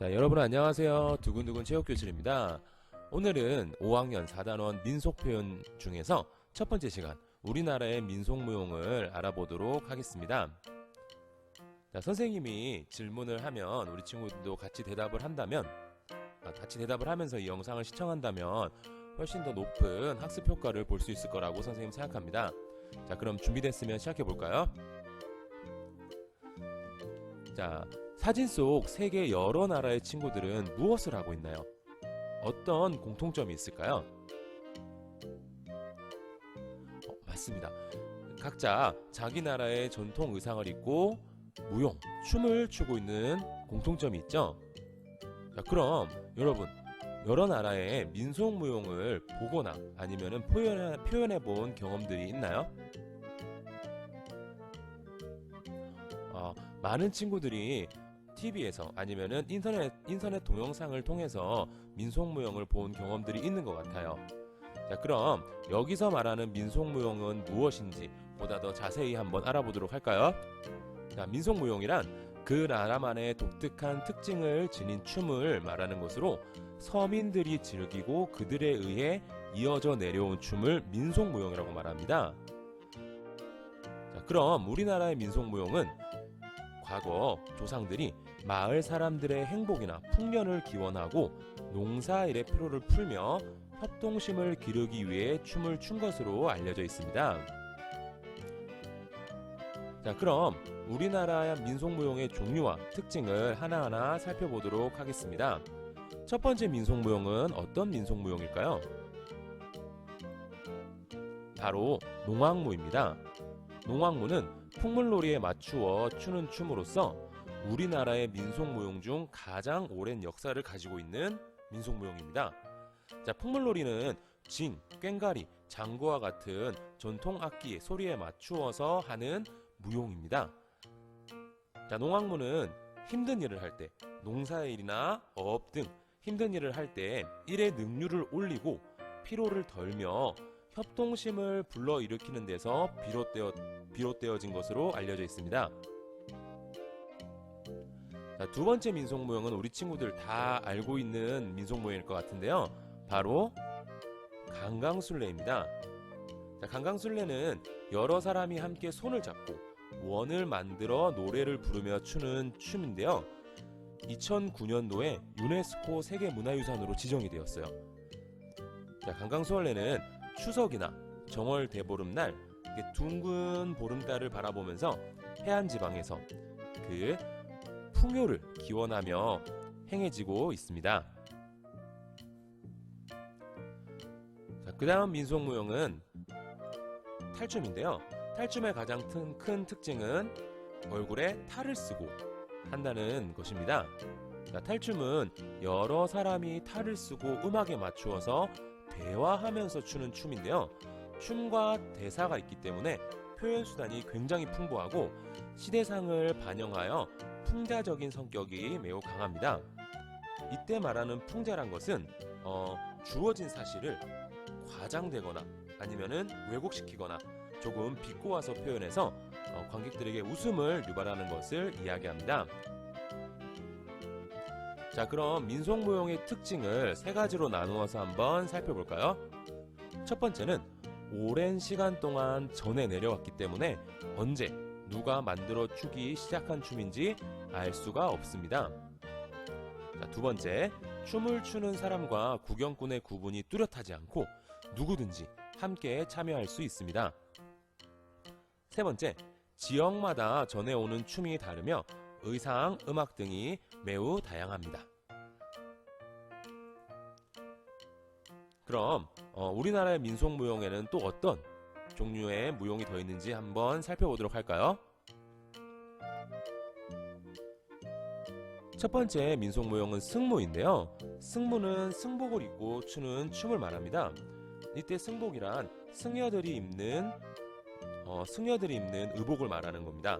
자, 여러분 안녕하세요. 두근두근 체육교실입니다. 오늘은 5학년 4단원 민속표현 중에서 첫 번째 시간, 우리나라의 민속무용을 알아보도록 하겠습니다. 자, 선생님이 질문을 하면 우리 친구들도 같이 대답을 한다면, 아, 같이 대답을 하면서 이 영상을 시청한다면 훨씬 더 높은 학습 효과를 볼 수 있을 거라고 선생님 생각합니다. 자, 그럼 준비됐으면 시작해 볼까요? 자, 사진 속 세계 여러 나라의 친구들은 무엇을 하고 있나요? 어떤 공통점이 있을까요? 어, 맞습니다. 각자 자기 나라의 전통 의상을 입고 무용, 춤을 추고 있는 공통점이 있죠? 자, 그럼 여러분, 여러 나라의 민속 무용을 보거나 아니면 표현해, 표현해 본 경험들이 있나요? 어, 많은 친구들이 TV에서 아니면은 인터넷 인터넷 동영상을 통해서 민속무용을 본 경험들이 있는 것 같아요. 자, 그럼 여기서 말하는 민속무용은 무엇인지 보다 더 자세히 한번 알아보도록 할까요? 자, 민속무용이란 그 나라만의 독특한 특징을 지닌 춤을 말하는 것으로 서민들이 즐기고 그들에 의해 이어져 내려온 춤을 민속무용이라고 말합니다. 자, 그럼 우리나라의 민속무용은 과거 조상들이 마을 사람들의 행복이나 풍년을 기원하고 농사일의 피로를 풀며 협동심을 기르기 위해 춤을 춘 것으로 알려져 있습니다. 자, 그럼 우리나라의 민속무용의 종류와 특징을 하나하나 살펴보도록 하겠습니다. 첫 번째 민속무용은 어떤 민속무용일까요? 바로 농악무입니다. 농악무는 풍물놀이에 맞추어 추는 춤으로써 우리나라의 민속무용 중 가장 오랜 역사를 가지고 있는 민속무용입니다. 자, 풍물놀이는 징, 꽹가리, 장구와 같은 전통 악기의 소리에 맞추어서 하는 무용입니다. 자, 농악무는 힘든 일을 할 때, 농사일이나 어업 등 힘든 일을 할 때 일의 능률을 올리고 피로를 덜며 협동심을 불러일으키는 데서 비롯되어, 비롯되어진 것으로 알려져 있습니다. 자, 두 번째 민속무용은 우리 친구들 다 알고 있는 민속무용일 것 같은데요. 바로 강강술래입니다. 자, 강강술래는 여러 사람이 함께 손을 잡고 원을 만들어 노래를 부르며 추는 춤인데요. 2009년도에 유네스코 세계문화유산으로 지정이 되었어요. 자, 강강술래는 추석이나 정월 대보름날 둥근 보름달을 바라보면서 해안 지방에서 그 풍요를 기원하며 행해지고 있습니다. 자, 그 다음 민속 무용은 탈춤인데요. 탈춤의 가장 큰, 큰 특징은 얼굴에 탈을 쓰고 한다는 것입니다. 자, 탈춤은 여러 사람이 탈을 쓰고 음악에 맞추어서 대화하면서 추는 춤인데요. 춤과 대사가 있기 때문에 표현 수단이 굉장히 풍부하고 시대상을 반영하여 풍자적인 성격이 매우 강합니다. 이때 말하는 풍자란 것은 어, 주어진 사실을 과장되거나 아니면은 왜곡시키거나 조금 비꼬아서 표현해서 어, 관객들에게 웃음을 유발하는 것을 이야기합니다. 자, 그럼 민속무용의 특징을 세 가지로 나누어서 한번 살펴볼까요? 첫 번째는 오랜 시간 동안 전해 내려왔기 때문에 언제 누가 만들어 추기 시작한 춤인지 알 수가 없습니다. 자, 두 번째, 춤을 추는 사람과 구경꾼의 구분이 뚜렷하지 않고 누구든지 함께 참여할 수 있습니다. 세 번째, 지역마다 전해오는 춤이 다르며 의상, 음악 등이 매우 다양합니다. 그럼 어, 우리나라의 민속 무용에는 또 어떤 종류의 무용이 더 있는지 한번 살펴보도록 할까요? 첫 번째 민속 무용은 승무인데요. 승무는 승복을 입고 추는 춤을 말합니다. 이때 승복이란 승려들이 입는 어, 승려들이 입는 의복을 말하는 겁니다.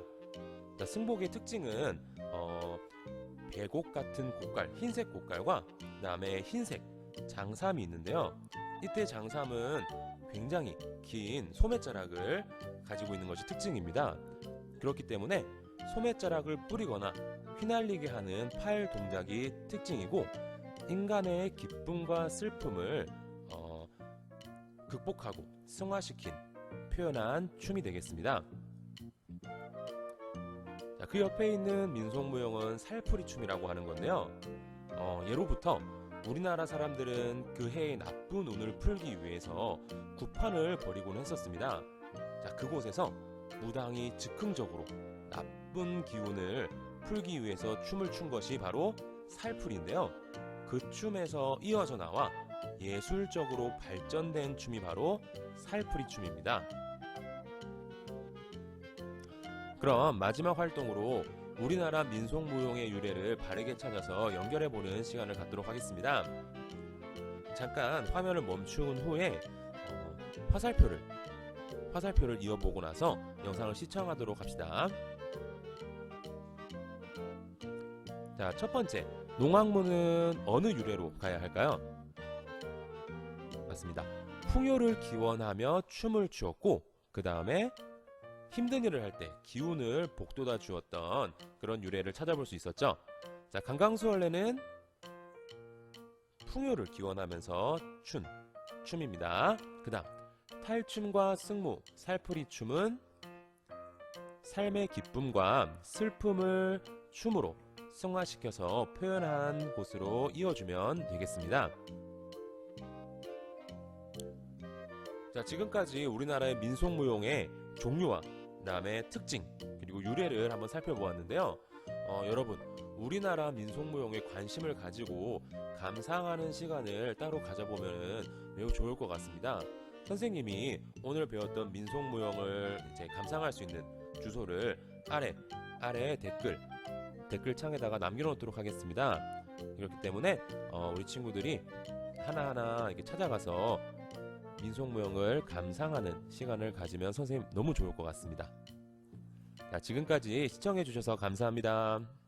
자, 승복의 특징은 어, 배곡 같은 곡갈, 흰색 곡갈과 그다음에 흰색 장삼이 있는데요. 이때 장삼은 굉장히 긴 소매자락을 가지고 있는 것이 특징입니다. 그렇기 때문에 소매자락을 뿌리거나 휘날리게 하는 팔 동작이 특징이고 인간의 기쁨과 슬픔을 어, 극복하고 승화시킨 표현한 춤이 되겠습니다. 자, 그 옆에 있는 민속무용은 살풀이 춤이라고 하는 건데요. 어, 예로부터 우리나라 사람들은 그 해의 나쁜 운을 풀기 위해서 구판을 벌이곤 했었습니다. 자, 그곳에서 무당이 즉흥적으로 나쁜 기운을 풀기 위해서 춤을 춘 것이 바로 살풀인데요. 그 춤에서 이어져 나와 예술적으로 발전된 춤이 바로 살풀이 춤입니다. 그럼 마지막 활동으로 우리나라 민속무용의 유래를 바르게 찾아서 연결해보는 시간을 갖도록 하겠습니다. 잠깐 화면을 멈춘 후에 어, 화살표를 화살표를 이어보고 나서 영상을 시청하도록 합시다. 자, 첫 번째 농악문은 어느 유래로 가야 할까요? 맞습니다. 풍요를 기원하며 춤을 추었고 그 다음에 힘든 일을 할 때 기운을 복돋아 주었던 그런 유래를 찾아볼 수 있었죠. 자, 강강수원래는 풍요를 기원하면서 춘 춤입니다. 그 다음 탈춤과 승무, 살풀이 춤은 삶의 기쁨과 슬픔을 춤으로 승화시켜서 표현한 곳으로 이어주면 되겠습니다. 자, 지금까지 우리나라의 민속무용의 종류와 그다음에 특징 그리고 유래를 한번 살펴보았는데요. 어, 여러분 우리나라 민속무용에 관심을 가지고 감상하는 시간을 따로 가져보면 매우 좋을 것 같습니다. 선생님이 오늘 배웠던 민속무용을 이제 감상할 수 있는 주소를 아래 아래 댓글 댓글창에다가 남겨놓도록 하겠습니다. 그렇기 때문에 어, 우리 친구들이 하나하나 이렇게 찾아가서 민속무용을 감상하는 시간을 가지면 선생님 너무 좋을 것 같습니다. 자, 지금까지 시청해주셔서 감사합니다.